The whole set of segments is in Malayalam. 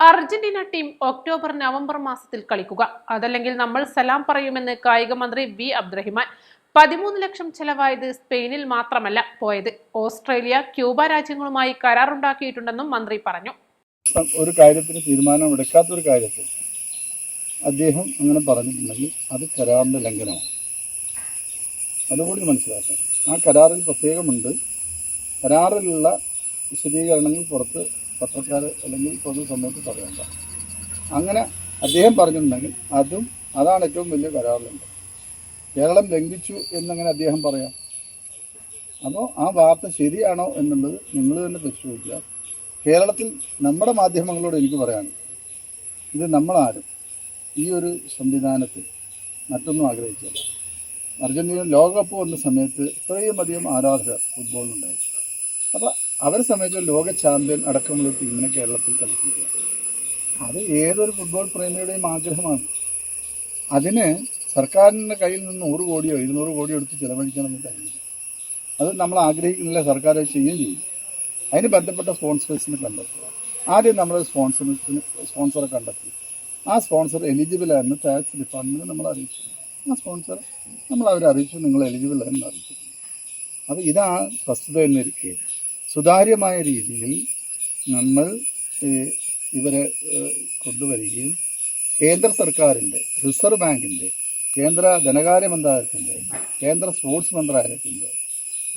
അർജന്റീന ടീം ഒക്ടോബർ നവംബർ മാസത്തിൽ കളിക്കുക. അതല്ലെങ്കിൽ നമ്മൾ സലാം പറയുമെന്ന് കായിക മന്ത്രി വി അബ്ദുറഹിമാൻ. പതിമൂന്ന് ലക്ഷം ചെലവായത് സ്പെയിനിൽ മാത്രമല്ല പോയത്. ഓസ്ട്രേലിയ ക്യൂബ രാജ്യങ്ങളുമായി കരാറുണ്ടാക്കിയിട്ടുണ്ടെന്നും മന്ത്രി പറഞ്ഞു. ഒരു കാര്യത്തിന് തീരുമാനം എടുക്കാത്ത ഒരു കാര്യത്തിൽ അദ്ദേഹം അങ്ങനെ പറഞ്ഞിട്ടുണ്ടെങ്കിൽ അത് കരാറിന്റെ ലംഘനമാണ്. അതുകൂടി മനസ്സിലാക്കാം ആ കരാറിൽ പ്രത്യേകമുണ്ട്. കരാറിലുള്ള വിശദീകരണങ്ങൾ പുറത്ത് പത്രക്കാർ അല്ലെങ്കിൽ പൊതുസമൂഹത്തിൽ പറയണ്ട അങ്ങനെ അദ്ദേഹം പറഞ്ഞിട്ടുണ്ടെങ്കിൽ അതും അതാണ് ഏറ്റവും വലിയ കരാറിലുണ്ട്. കേരളം ലംഘിച്ചു എന്നങ്ങനെ അദ്ദേഹം പറയാം. അപ്പോൾ ആ വാർത്ത ശരിയാണോ എന്നുള്ളത് നിങ്ങൾ തന്നെ പരിശോധിക്കുക. കേരളത്തിൽ നമ്മുടെ മാധ്യമങ്ങളോട് എനിക്ക് പറയാണ് ഇത് നമ്മളാരും ഈ ഒരു സംവിധാനത്തിൽ മറ്റൊന്നും ആഗ്രഹിച്ചില്ല. അർജന്റീന ലോകകപ്പ് വന്ന സമയത്ത് ഇത്രയും അധികം ആരാധകർ ഫുട്ബോളിനുണ്ടായിരുന്നു അപ്പോൾ അവരെ സംബന്ധിച്ച് ലോക ചാമ്പ്യൻ അടക്കമുള്ള ടീമിനെ കേരളത്തിൽ കളിപ്പിക്കുക. അത് ഏതൊരു ഫുട്ബോൾ പ്രേമിയുടെയും ആഗ്രഹമാണ്. അതിന് സർക്കാരിന്റെ കയ്യിൽ നിന്ന് നൂറ് കോടിയോ ഇരുന്നൂറ് കോടിയോ എടുത്ത് ചിലവഴിക്കണമെന്ന് കഴിയില്ല അത് നമ്മൾ ആഗ്രഹിക്കുന്നില്ല സർക്കാർ അത് ചെയ്യുകയും ചെയ്യും. അതിന് ബന്ധപ്പെട്ട സ്പോൺസേഴ്സിനെ കണ്ടെത്തുക. ആദ്യം നമ്മൾ സ്പോൺസറിന് സ്പോൺസറെ കണ്ടെത്തി ആ സ്പോൺസർ എലിജിബിൾ ആയിരുന്നു ടാക്സ് ഡിപ്പാർട്ട്മെന്റ് നമ്മൾ അറിയിച്ചു. ആ സ്പോൺസർ നമ്മൾ അവരെ അറിയിച്ചു നിങ്ങൾ എലിജിബിൾ ആയിരുന്നു അറിയിച്ചു. അപ്പോൾ ഇതാണ് വസ്തുത എന്നിരിക്കെ. സുതാര്യമായ രീതിയിൽ നമ്മൾ ഇവരെ കൊണ്ടുവരികയും കേന്ദ്ര സർക്കാരിന്റെ റിസർവ് ബാങ്കിന്റെ കേന്ദ്ര ധനകാര്യ മന്ത്രാലയത്തിന്റെ കേന്ദ്ര സ്പോർട്സ് മന്ത്രാലയത്തിന്റെ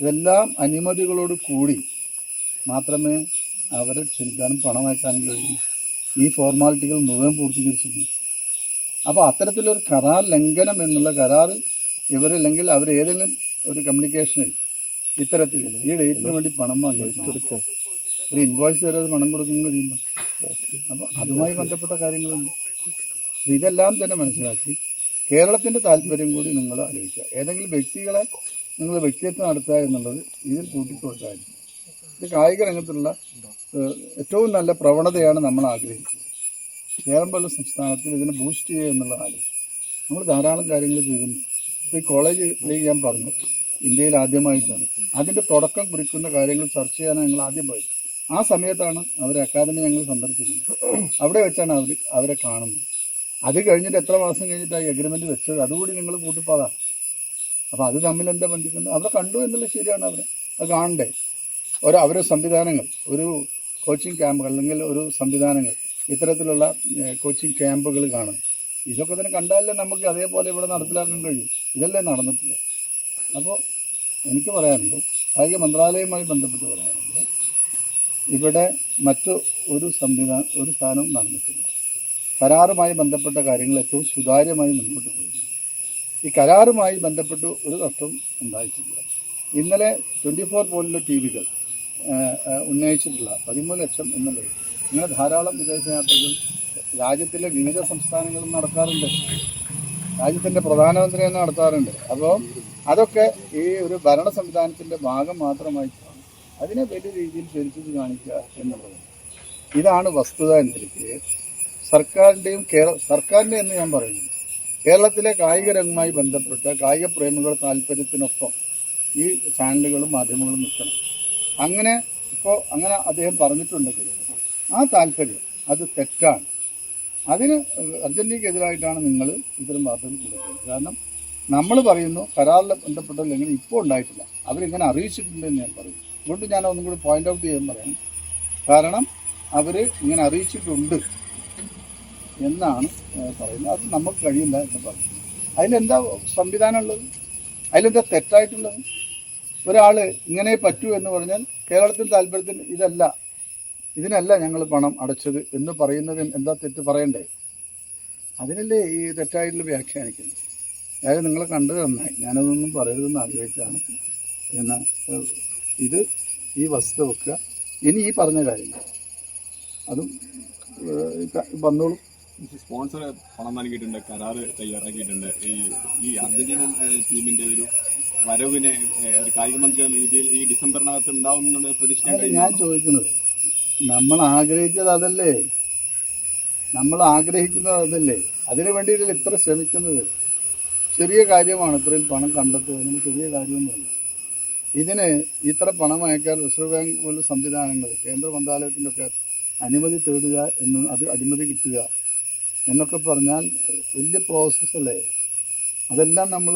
ഇതെല്ലാം അനുമതികളോട് കൂടി മാത്രമേ അവരെ ക്ഷണിക്കാനും പണം കഴിയൂ. ഈ ഫോർമാലിറ്റികൾ മുഴുവൻ പൂർത്തീകരിച്ചിട്ടുണ്ട്. അപ്പോൾ അത്തരത്തിലൊരു കരാർ ലംഘനം എന്നുള്ള കരാറിൽ ഇവരില്ലെങ്കിൽ അവർ ഏതെങ്കിലും ഒരു കമ്മ്യൂണിക്കേഷനിൽ ഇത്തരത്തിൽ ഈ ഡേറ്റിന് വേണ്ടി പണം വാങ്ങി ഒരു ഇൻവോയ്സ് വരെ അത് പണം കൊടുക്കുകയും കഴിയുന്നു അപ്പോൾ അതുമായി ബന്ധപ്പെട്ട കാര്യങ്ങളുണ്ട് ഇതെല്ലാം തന്നെ മനസ്സിലാക്കി കേരളത്തിന്റെ താല്പര്യം കൂടി നിങ്ങൾ ആലോചിക്കുക. ഏതെങ്കിലും വ്യക്തികളെ നിങ്ങൾ വ്യക്തിത്വം നടത്തുക എന്നുള്ളത് ഇതിൽ കൂട്ടിക്കൊടുക്കാതിരിക്കും ഇത് കായിക രംഗത്തുള്ള ഏറ്റവും നല്ല പ്രവണതയാണ് നമ്മൾ ആഗ്രഹിച്ചത് കേരളം പോലുള്ള സംസ്ഥാനത്തിൽ ഇതിനെ ബൂസ്റ്റ് ചെയ്യുക എന്നുള്ള ആലോചന നമ്മൾ ധാരാളം കാര്യങ്ങൾ ചെയ്തിരുന്നു ഇപ്പോൾ ഈ കോളേജിലേക്ക് ഞാൻ പറഞ്ഞു. ഇന്ത്യയിൽ ആദ്യമായിട്ടാണ്. അതിന്റെ തുടക്കം കുറിക്കുന്ന കാര്യങ്ങൾ ചർച്ച ചെയ്യാനാണ് ഞങ്ങൾ ആദ്യം പോയത്. ആ സമയത്താണ് അവർ അക്കാദമി ഞങ്ങൾ സന്ദർശിക്കുന്നത്. അവിടെ വെച്ചാണ് അവർ അവരെ കാണുന്നത്. അത് കഴിഞ്ഞിട്ട് എത്ര മാസം കഴിഞ്ഞിട്ട് ആ എഗ്രിമെന്റ് വെച്ചത്? അതുകൂടി നിങ്ങൾ കൂട്ടിപ്പാതാ അപ്പോൾ അത് തമ്മിൽ എന്താ ബന്ധിക്കുന്നത് അവിടെ കണ്ടു എന്നുള്ളത് ശരിയാണ് അവരെ. അത് കാണണ്ടേ? ഒരു അവരെ സംവിധാനങ്ങൾ ഒരു കോച്ചിങ് ക്യാമ്പുകൾ അല്ലെങ്കിൽ ഒരു സംവിധാനങ്ങൾ ഇത്തരത്തിലുള്ള കോച്ചിങ് ക്യാമ്പുകൾ കാണും ഇതൊക്കെ തന്നെ കണ്ടാലേ നമുക്ക് അതേപോലെ ഇവിടെ നടപ്പിലാക്കാൻ കഴിയും. ഇതല്ലേ നടന്നിട്ടില്ല അപ്പോൾ എനിക്ക് പറയാനുണ്ട്. കായിക മന്ത്രാലയവുമായി ബന്ധപ്പെട്ട് പറയാനുണ്ട്. ഇവിടെ മറ്റു ഒരു സംവിധാനം ഒരു സ്ഥാനവും നടന്നിട്ടില്ല. കരാറുമായി ബന്ധപ്പെട്ട കാര്യങ്ങൾ ഏറ്റവും സുതാര്യമായി മുന്നോട്ട് പോകുന്നു ഈ കരാറുമായി ബന്ധപ്പെട്ട് ഒരു നഷ്ടവും ഉണ്ടായിട്ടില്ല. ഇന്നലെ ട്വന്റി ഫോർ പോലുള്ള ടി വികൾ ഉന്നയിച്ചിട്ടുള്ള പതിമൂന്ന് ലക്ഷം എന്നുള്ളത് ഇങ്ങനെ ധാരാളം വിദേശയാത്രകൾ രാജ്യത്തിലെ വിവിധ സംസ്ഥാനങ്ങളിൽ നടക്കാറുണ്ട്. രാജ്യത്തിന്റെ പ്രധാനമന്ത്രി തന്നെ നടത്താറുണ്ട്. അപ്പോൾ അതൊക്കെ ഈ ഒരു ഭരണ സംവിധാനത്തിന്റെ ഭാഗം മാത്രമായി അതിനെ വലിയ രീതിയിൽ ചരിച്ചു കാണിക്കുക എന്നുള്ളത്. ഇതാണ് വസ്തുത എന്നിരിക്കെ സർക്കാരിന്റെയും കേരള സർക്കാരിന്റെ എന്ന് ഞാൻ പറയുന്നു. കേരളത്തിലെ കായിക രംഗവുമായി ബന്ധപ്പെട്ട കായിക പ്രേമികളുടെ താല്പര്യത്തിനൊപ്പം ഈ ചാനലുകളും മാധ്യമങ്ങളും നിൽക്കണം. അങ്ങനെ ഇപ്പോൾ അങ്ങനെ അദ്ദേഹം പറഞ്ഞിട്ടുണ്ടെങ്കിൽ ആ താല്പര്യം അത് തെറ്റാണ്. അതിന് അർജന്റീനയ്ക്കെതിരായിട്ടാണ് നിങ്ങൾ ഇത്തരം വാർത്തകൾ കൊടുക്കുന്നത്. കാരണം നമ്മൾ പറയുന്നു കരാറിൽ എങ്ങനെ ഇപ്പോൾ ഉണ്ടായിട്ടില്ല. അവരിങ്ങനെ അറിയിച്ചിട്ടുണ്ട് എന്ന് ഞാൻ പറയും. അതുകൊണ്ട് ഞാൻ ഒന്നും കൂടി പോയിന്റ് ഔട്ട് ചെയ്യാൻ പറയാം. കാരണം അവർ ഇങ്ങനെ അറിയിച്ചിട്ടുണ്ട് എന്നാണ് പറയുന്നത്. അത് നമുക്ക് കഴിയില്ല എന്ന് പറയുന്നത് അതിലെന്താ സംവിധാനമുള്ളത്? അതിലെന്താ തെറ്റായിട്ടുള്ളത്? ഒരാൾ ഇങ്ങനെ പറ്റൂ എന്ന് പറഞ്ഞാൽ കേരളത്തിൽ താല്പര്യത്തിന് ഇതല്ല. ഇതിനല്ല ഞങ്ങൾ പണം അടച്ചത് എന്ന് പറയുന്നതിന് എന്താ തെറ്റ് പറയണ്ടേ? അതിനല്ലേ ഈ തെറ്റായിട്ടുള്ള വ്യാഖ്യാനിക്കുന്നത്. അതായത് നിങ്ങൾ കണ്ടത് നന്നായി. ഞാനതൊന്നും പറയരുതെന്ന് ആഗ്രഹിച്ചാണ് എന്നാ ഇത് ഈ വസ്തു വെക്കുക. ഇനി ഈ പറഞ്ഞ കാര്യങ്ങൾ. അതും വന്നോളും. സ്പോൺസർ പണം നൽകിയിട്ടുണ്ട് കരാറ് തയ്യാറാക്കിയിട്ടുണ്ട്. ഈ ഈ അർജന്റീന ടീമിന്റെ ഒരു വരവിനെ ഒരു കായിക മന്ത്രി രീതിയിൽ ഈ ഡിസംബറിനകത്ത് ഉണ്ടാവും എന്നുള്ള പ്രതീക്ഷിക്കാൻ ഞാൻ ചോദിക്കുന്നത് നമ്മൾ ആഗ്രഹിച്ചത് അതല്ലേ? നമ്മൾ ആഗ്രഹിക്കുന്നത് അതല്ലേ? അതിനു വേണ്ടിയിട്ടല്ലേ ഇത്ര ശ്രമിക്കുന്നത്? ചെറിയ കാര്യമാണ് ഇത്രയും പണം കണ്ടെത്തുക എന്നത് ചെറിയ കാര്യമൊന്നുമല്ല. ഇതിന് ഇത്ര പണം അയക്കാൻ റിസർവ് ബാങ്ക് പോലുള്ള സംവിധാനങ്ങൾ കേന്ദ്ര മന്ത്രാലയത്തിന്റെ ഒക്കെ അനുമതി തേടുക എന്ന് അത് അനുമതി കിട്ടുക എന്നൊക്കെ പറഞ്ഞാൽ വലിയ പ്രോസസ്സല്ലേ അതെല്ലാം നമ്മൾ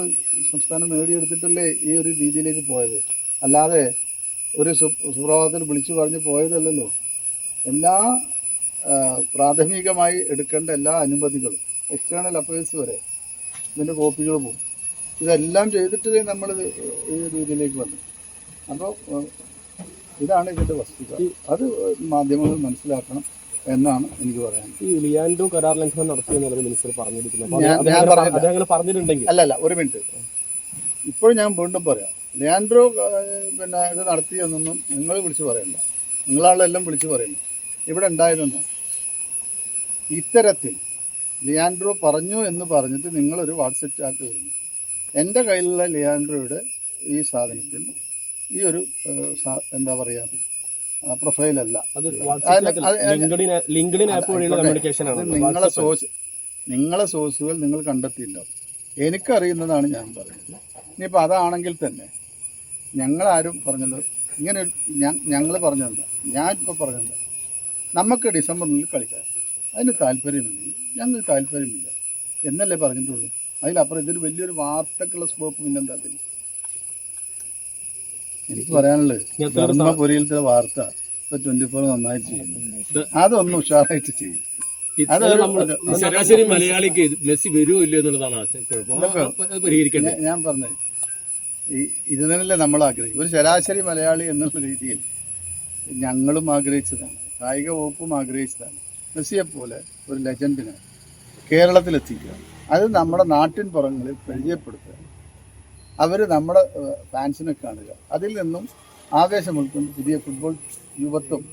സംസ്ഥാനം നേടിയെടുത്തിട്ടല്ലേ ഈ ഒരു രീതിയിലേക്ക് പോയത്? അല്ലാതെ ഒരു സുപ്രഭാതത്തിൽ വിളിച്ചു പറഞ്ഞ് പോയതല്ലല്ലോ. എല്ലാ പ്രാഥമികമായി എടുക്കേണ്ട എല്ലാ അനുമതികളും എക്സ്റ്റേണൽ അഫയേഴ്സ് വരെ ഇതിന്റെ കോപ്പികൾ പോകും. ഇതെല്ലാം ചെയ്തിട്ട് നമ്മൾ ഈ രീതിയിലേക്ക് വന്നു. അപ്പോൾ ഇതാണ് ഇതിന്റെ വസ്തുത. അത് മാധ്യമങ്ങൾ മനസ്സിലാക്കണം എന്നാണ് എനിക്ക് പറയാൻ. ഈ ലിയാൻഡോ കരാർ ലംഘനം നടത്തിയെന്നുള്ളത് മിനിസ്റ്റർ പറഞ്ഞിരിക്കുന്നത് പറഞ്ഞിട്ടുണ്ടെങ്കിൽ. അല്ല അല്ല ഒരു മിനിറ്റ്. ഇപ്പോൾ ഞാൻ വീണ്ടും പറയാം. ലിയാൻഡ്രോ പിന്നെ ഇത് നടത്തിയെന്നൊന്നും നിങ്ങൾ വിളിച്ച് പറയണ്ട. നിങ്ങളാളെല്ലാം വിളിച്ച് പറയുന്നു ഇവിടെ ഉണ്ടായതെന്നോ ഇത്തരത്തിൽ ലിയാൻഡ്രോ പറഞ്ഞു എന്ന് പറഞ്ഞിട്ട് നിങ്ങളൊരു വാട്സപ്പ് ചാറ്റ് വരുന്നു. എന്റെ കയ്യിലുള്ള ലിയാൻഡ്രോയുടെ ഈ സാധനത്തിൽ ഈ ഒരു എന്താ പറയുക പ്രൊഫൈലല്ല നിങ്ങളെ സോഴ്സ് നിങ്ങളെ സോഴ്സുകൾ നിങ്ങൾ കണ്ടെത്തിയിട്ടുണ്ടാവും എനിക്കറിയുന്നതാണ് ഞാൻ പറയുന്നത്. ഇനിയിപ്പോൾ അതാണെങ്കിൽ തന്നെ ഞങ്ങളാരും പറഞ്ഞത് ഇങ്ങനെ ഞങ്ങൾ പറഞ്ഞിട്ടുണ്ട് ഞാൻ ഇപ്പോൾ പറഞ്ഞത് നമുക്ക് ഡിസംബറിൽ കളിക്കാം. അതിന് താല്പര്യമുണ്ടെങ്കിൽ ഞങ്ങൾ താല്പര്യമില്ല. എന്നല്ലേ പറഞ്ഞിട്ടുള്ളൂ. അതിലപ്പുറം ഇതൊരു വലിയൊരു വാർത്തക്കുള്ള സ്കോപ്പ് പിന്നെന്താ അതിന് എനിക്ക് പറയാനുള്ളത് ധർമ്മപുരിയിലത്തെ വാർത്ത ഇപ്പൊ ട്വന്റി ഫോർ നന്നായിട്ട് ചെയ്യുന്നു അതൊന്നും ഉഷാറായിട്ട് ചെയ്യും. ശരാശരി മലയാളിക്ക് മെസ്സി വരുമോ ഇല്ലയോ എന്നുള്ളതാണ് ഞാൻ- ഞാൻ പറഞ്ഞത് ഈ ഇത് തന്നെയല്ലേ നമ്മൾ ആഗ്രഹിക്കും ഒരു ശരാശരി മലയാളി എന്നുള്ള രീതിയിൽ ഞങ്ങളും ആഗ്രഹിച്ചതാണ്. കായിക വകുപ്പും ആഗ്രഹിച്ചതാണ്. മെസ്സിയെ പോലെ ഒരു ലെജൻഡിനെ കേരളത്തിലെത്തിക്കുക. അത് നമ്മുടെ നാട്ടിൻ പുറങ്ങളിൽ പരിചയപ്പെടുത്തുക. അവർ നമ്മുടെ ഫാൻസിനെ കാണുക. അതിൽ നിന്നും ആവേശം ഉൾക്കൊണ്ട് പുതിയ ഫുട്ബോൾ യുവത്വം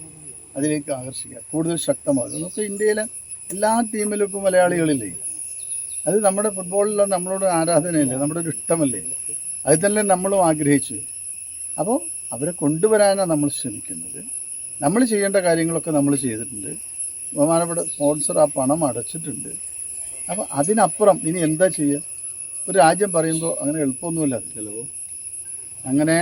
അതിലേക്ക് ആകർഷിക്കുക. കൂടുതൽ ശക്തമാകുക. നമുക്ക് ഇന്ത്യയിലെ എല്ലാ ടീമിലും ഇപ്പോൾ മലയാളികളില്ലേ? അത് നമ്മുടെ ഫുട്ബോളിലുള്ള നമ്മളോട് ആരാധനയല്ലേ? നമ്മുടെ ഒരു ഇഷ്ടമല്ലേ? അത് തന്നെ നമ്മളും ആഗ്രഹിച്ചു. അപ്പോൾ അവരെ കൊണ്ടുവരാനാണ് നമ്മൾ ശ്രമിക്കുന്നത്. നമ്മൾ ചെയ്യേണ്ട കാര്യങ്ങളൊക്കെ നമ്മൾ ചെയ്തിട്ടുണ്ട്. ബഹുമാനപ്പെട്ട സ്പോൺസർ ആ പണം അടച്ചിട്ടുണ്ട്. അപ്പോൾ അതിനപ്പുറം ഇനി എന്താ ചെയ്യുക ഒരു രാജ്യം പറയുമ്പോൾ അങ്ങനെ എളുപ്പമൊന്നുമില്ല. ചിലവ് അങ്ങനെ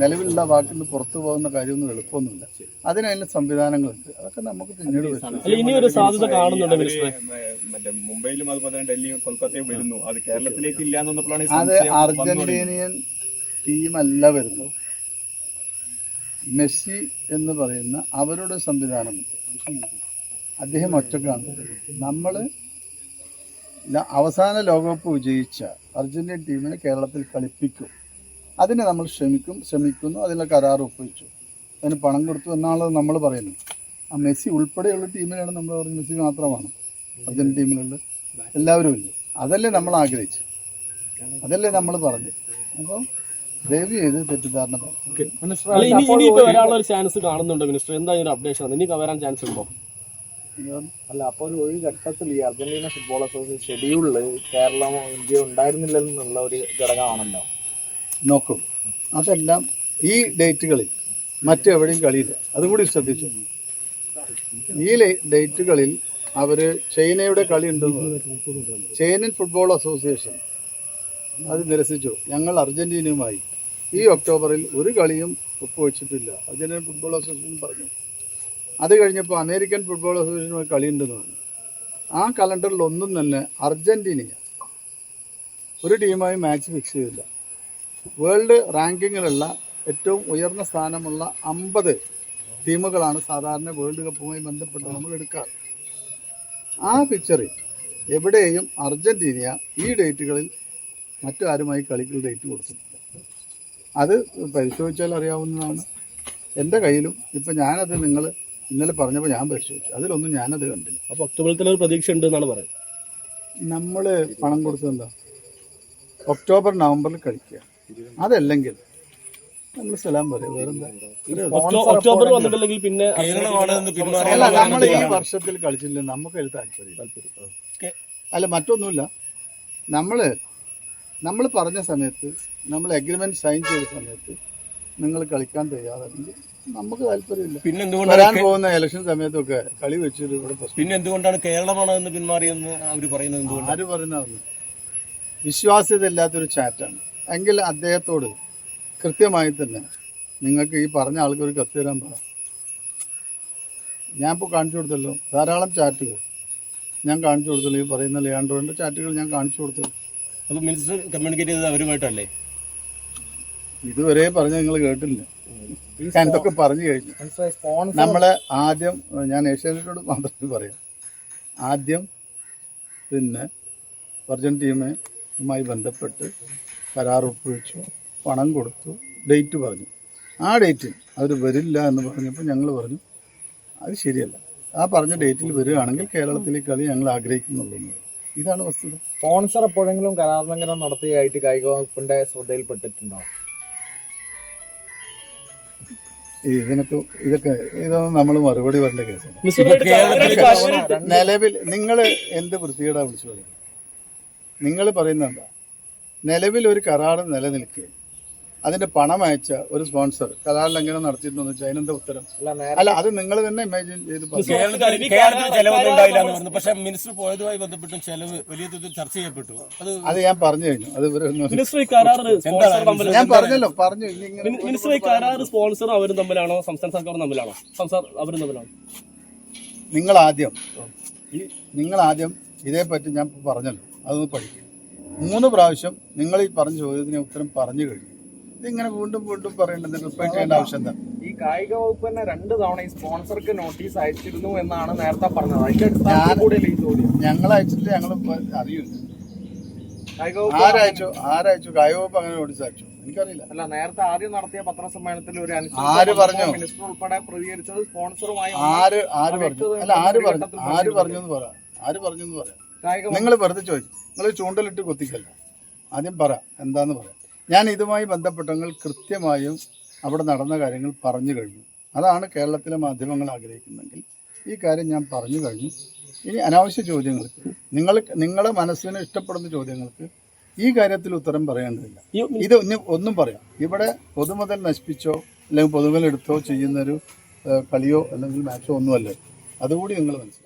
നിലവിലുള്ള വാക്കിൽ നിന്ന് പുറത്തു പോകുന്ന കാര്യമൊന്നും എളുപ്പമൊന്നുമില്ല. അതിനതിന് സംവിധാനങ്ങളുണ്ട്. അതൊക്കെ നമുക്ക് പിന്നീട്? മറ്റേ മുംബൈയിലും അതുപോലെ ഡൽഹിയും കൊൽക്കത്തയും വരുന്നു. അത് കേരളത്തിലേക്ക് ഇല്ല അത് അർജന്റീനിയൻ ടീമല്ല വരുന്നത്. മെസ്സി എന്ന് പറയുന്ന അവരുടെ സംവിധാനമുണ്ട്. അദ്ദേഹം ഒറ്റക്കാണ്. നമ്മൾ അവസാന ലോകകപ്പ് വിജയിച്ച അർജന്റീൻ ടീമിനെ കേരളത്തിൽ കളിപ്പിക്കും. അതിനെ നമ്മൾ ശ്രമിക്കും ശ്രമിക്കുന്നു അതിനുള്ള കരാർ ഒപ്പുവെച്ചു അതിന് പണം കൊടുത്തു എന്നാണല്ലോ നമ്മൾ പറയുന്നത്. ആ മെസ്സി ഉൾപ്പെടെയുള്ള ടീമിലാണ് നമ്മൾ പറയുന്നത്. മെസ്സി മാത്രമാണ് അർജന്റീൻ ടീമിലുള്ള എല്ലാവരും ഇല്ലേ? അതല്ലേ നമ്മൾ ആഗ്രഹിച്ചു അതല്ലേ നമ്മൾ പറഞ്ഞു അപ്പോൾ ദയവ് ചെയ്ത് തെറ്റിദ്ധാരണ പറയും അല്ല ഇനി ഇനിയിപ്പോ വരാനുള്ള ഒരു ചാൻസ് കാണുന്നുണ്ടോ മിനിസ്റ്റർ. എന്താ ഒരു അപ്ഡേഷൻ ഇനി വരാൻ ചാൻസ് ഉണ്ടോ? അല്ല അപ്പൊ ഒരു ഘട്ടത്തിൽ ഈ അർജന്റീന ഫുട്ബോൾ അസോസിയേഷൻ ഷെഡ്യൂളിൽ കേരളമോ ഇന്ത്യയോ ഉണ്ടായിരുന്നില്ലെന്നുള്ള ഒരു ഘടകമാണല്ലോ. നോക്കും. അതെല്ലാം ഈ ഡേറ്റുകളിൽ മറ്റെവിടെയും കളിയില്ല. അതുകൂടി ശ്രദ്ധിച്ചു. ഈ ഡേറ്റുകളിൽ അവർ ചൈനയുടെ കളി ഉണ്ടെന്ന് ചൈനൻ ഫുട്ബോൾ അസോസിയേഷൻ അത് നിരസിച്ചു. ഞങ്ങൾ അർജന്റീനയുമായി ഈ ഒക്ടോബറിൽ ഒരു കളിയും ഒപ്പുവെച്ചിട്ടില്ല. അർജന്റീന ഫുട്ബോൾ അസോസിയേഷൻ പറഞ്ഞു. അത് കഴിഞ്ഞപ്പോൾ അമേരിക്കൻ ഫുട്ബോൾ അസോസിയേഷനുമായി കളിയുണ്ടെന്ന് പറഞ്ഞു. ആ കലണ്ടറിൽ ഒന്നും തന്നെ അർജന്റീനയ ഒരു ടീമായി മാച്ച് ഫിക്സ് ചെയ്തില്ല. വേൾഡ് റാങ്കിങ്ങിലുള്ള ഏറ്റവും ഉയർന്ന സ്ഥാനമുള്ള അമ്പത് ടീമുകളാണ് സാധാരണ വേൾഡ് കപ്പുമായി ബന്ധപ്പെട്ട് നമ്മൾ എടുക്കാറ്. ആ പിക്ചറിൽ എവിടെയും അർജന്റീന ഈ ഡേറ്റുകളിൽ മറ്റു ആരുമായി കളിക്കൽ ഡേറ്റ് കൊടുത്തിട്ടില്ല. അത് പരിശോധിച്ചാൽ അറിയാവുന്നതാണ്. എന്റെ കയ്യിലും ഇപ്പം ഞാനത് നിങ്ങൾ ഇന്നലെ പറഞ്ഞപ്പോൾ ഞാൻ പരിശോധിച്ചു. അതിലൊന്നും ഞാനത് കണ്ടില്ല. അപ്പൊ ഒക്ടോബറിൽ ഒരു പ്രതീക്ഷ ഉണ്ട് എന്നാണ് പറയുന്നത്. നമ്മൾ പണം കൊടുത്തെന്താ ഒക്ടോബർ നവംബറിൽ കഴിക്കുക. അതല്ലെങ്കിൽ നമ്മൾ സലാം പറയും. വേറെന്താ? ഒക്ടോബർ വന്നിട്ടില്ലെങ്കിൽ പിന്നെ അല്ല നമ്മൾ ഈ വർഷത്തിൽ കളിച്ചില്ല നമുക്ക് അതിൽ താല്പര്യം. അല്ല മറ്റൊന്നുമില്ല. നമ്മൾ നമ്മൾ പറഞ്ഞ സമയത്ത് നമ്മൾ അഗ്രിമെന്റ് സൈൻ ചെയ്ത സമയത്ത് നിങ്ങൾ കളിക്കാൻ തയ്യാറല്ലെങ്കിൽ നമുക്ക് താല്പര്യമില്ല. പിന്നെ വരാൻ എന്തുകൊണ്ടാണ് പോകുന്ന ഇലക്ഷൻ സമയത്തൊക്കെ കളി വെച്ചിട്ട് ഇവിടെ പ്രശ്നം. പിന്നെ എന്തുകൊണ്ടാണ് കേരളമാണ് എന്ന് പിന്മാറിയെന്ന് അവർ പറയുന്നത് എന്തുകൊണ്ട് ആര് പറയുന്നതാണ് വിശ്വാസ്യത ഇല്ലാത്തൊരു ചാറ്റാണ്. എങ്കിൽ അദ്ദേഹത്തോട് കൃത്യമായി തന്നെ നിങ്ങൾക്ക് ഈ പറഞ്ഞ ആൾക്ക് ഒരു കത്ത് തരാൻ പറ. ഞാൻ ഇപ്പോൾ കാണിച്ചു കൊടുത്തല്ലോ. ധാരാളം ചാറ്റുകൾ ഞാൻ കാണിച്ചു കൊടുത്തല്ലോ. ഈ പറയുന്ന ലിയാൻഡ്രോന്റെ ചാറ്റുകൾ ഞാൻ കാണിച്ചു കൊടുത്തല്ലോ. അപ്പോൾ മിനിസ്റ്റർ കമ്മ്യൂണിക്കേറ്റ് ചെയ്തത് അവരുമായിട്ടല്ലേ? ഇതുവരെ പറഞ്ഞ് നിങ്ങൾ കേട്ടില്ല. ഞാൻ ഇതൊക്കെ പറഞ്ഞു കഴിഞ്ഞു. നമ്മൾ ആദ്യം ഞാൻ ഏഷ്യാനെറ്റോട് മാത്രമേ പറയാം. ആദ്യം പിന്നെ വർജൻ ടീമുമായി ബന്ധപ്പെട്ട് കരാർ ഒപ്പുവെച്ചു പണം കൊടുത്തു ഡേറ്റ് പറഞ്ഞു. ആ ഡേറ്റിൽ അവർ വരില്ല എന്ന് പറഞ്ഞപ്പോൾ ഞങ്ങൾ പറഞ്ഞു അത് ശരിയല്ല. ആ പറഞ്ഞ ഡേറ്റിൽ വരികയാണെങ്കിൽ കേരളത്തിലേക്ക് കളി ഞങ്ങൾ ആഗ്രഹിക്കുന്നുള്ളൂ. ഇതാണ് വസ്തുത. സ്പോൺസർ എപ്പോഴെങ്കിലും കരാർ ലംഘനം നടത്തിയായിട്ട് കായിക വകുപ്പിന്റെ ശ്രദ്ധയിൽപ്പെട്ടിട്ടുണ്ടോ? ഇതിനൊക്കെ ഇതൊക്കെ ഇതൊന്നും നമ്മൾ മറുപടി വരേണ്ട കേസാണ് നിലവിൽ നിങ്ങൾ എന്ത് വൃത്തികേടാ വിളിച്ചു പറയുന്നത്? നിങ്ങൾ പറയുന്നത് എന്താ? നിലവിൽ ഒരു കരാറ് നിലനിൽക്കുക അതിന്റെ പണം അയച്ച ഒരു സ്പോൺസർ കരാർ ലംഘനം നടത്തിയിട്ടുണ്ടെന്ന് വെച്ചാൽ അതിനെന്താ ഉത്തരം? അല്ല അല്ല അത് നിങ്ങൾ തന്നെ ഇമാജിൻ ചെയ്ത് പറഞ്ഞു. പക്ഷെ മിനിസ്റ്റർ പോയതുമായി ബന്ധപ്പെട്ടും ചെലവ് വലിയ തോതിൽ ചർച്ച ചെയ്യപ്പെട്ടു. അത് അത് ഞാൻ പറഞ്ഞു കഴിഞ്ഞു. അത് സ്പോൺസർ ഞാൻ പറഞ്ഞല്ലോ പറഞ്ഞു. മിനിസ്റ്റർ ഈ സ്പോൺസറും അവരും തമ്മിലാണോ? സംസ്ഥാന സർക്കാരും തമ്മിലാണോ? സംസ്ഥാന അവരും തമ്മിലാണോ? നിങ്ങൾ ആദ്യം ഈ നിങ്ങൾ ആദ്യം ഇതേപ്പറ്റി ഞാൻ പറഞ്ഞല്ലോ. അതൊന്ന് പഠിക്കും. മൂന്ന് പ്രാവശ്യം നിങ്ങൾ ഈ പറഞ്ഞ ചോദ്യത്തിന് ഉത്തരം പറഞ്ഞു കഴിഞ്ഞു. ഇതിങ്ങനെ വീണ്ടും വീണ്ടും പറയേണ്ടത് റിപ്പീറ്റ് ചെയ്യേണ്ട ആവശ്യം എന്താ? ഈ കായിക വകുപ്പ് തന്നെ രണ്ട് തവണ ഈ സ്പോൺസർക്ക് നോട്ടീസ് അയച്ചിരുന്നു എന്നാണ് നേരത്തെ പറഞ്ഞത്. അതിന്റെ അടിസ്ഥാനത്തിൽ കൂടിയല്ലേ ഈ ചോദ്യം ഞങ്ങൾ അയച്ചിട്ട് ഞങ്ങൾ അറിയില്ല. കായിക വകുപ്പ് ആരയച്ചു ആരയച്ചു കായവകുപ്പ് അങ്ങനെ നോട്ടീസ് അയച്ചു? എനിക്കറിയില്ല. അല്ല നേരത്തെ ആദ്യം നടത്തിയ പത്രസമ്മേളനത്തിൽ ഒരു ആര് പറഞ്ഞു? മിനിസ്റ്റർ ഉൾപ്പെടെ പ്രതികരിച്ചത് സ്പോൺസറുമായി ആര് ആര് പറഞ്ഞു? അല്ല ആര് പറഞ്ഞു? ആര് പറഞ്ഞു എന്ന് പറ. ആര് പറഞ്ഞു എന്ന് പറയാം കായിക നിങ്ങൾ വെറുതെ ചോദിച്ചു. നിങ്ങൾ ചൂണ്ടലിട്ട് കൊത്തിക്കല്ല? ആദ്യം പറ. എന്താന്ന് പറയാം ഞാൻ ഇതുമായി ബന്ധപ്പെട്ടങ്ങൾ കൃത്യമായും അവിടെ നടന്ന കാര്യങ്ങൾ പറഞ്ഞു കഴിഞ്ഞു. അതാണ് കേരളത്തിലെ മാധ്യമങ്ങൾ ആഗ്രഹിക്കുന്നെങ്കിൽ ഈ കാര്യം ഞാൻ പറഞ്ഞു കഴിഞ്ഞു. ഇനി അനാവശ്യ ചോദ്യങ്ങൾക്ക് നിങ്ങൾ നിങ്ങളെ മനസ്സിന് ഇഷ്ടപ്പെടുന്ന ചോദ്യങ്ങൾക്ക് ഈ കാര്യത്തിൽ ഉത്തരം പറയേണ്ടതില്ല. ഇത് ഒന്നും പറയാം. ഇവിടെ പൊതുമുതൽ നശിപ്പിച്ചോ അല്ലെങ്കിൽ പൊതുമുതൽ എടുത്തോ ചെയ്യുന്നൊരു കളിയോ അല്ലെങ്കിൽ മാച്ചോ ഒന്നുമല്ല. അതുകൂടി നിങ്ങൾ മനസ്സിലാക്കും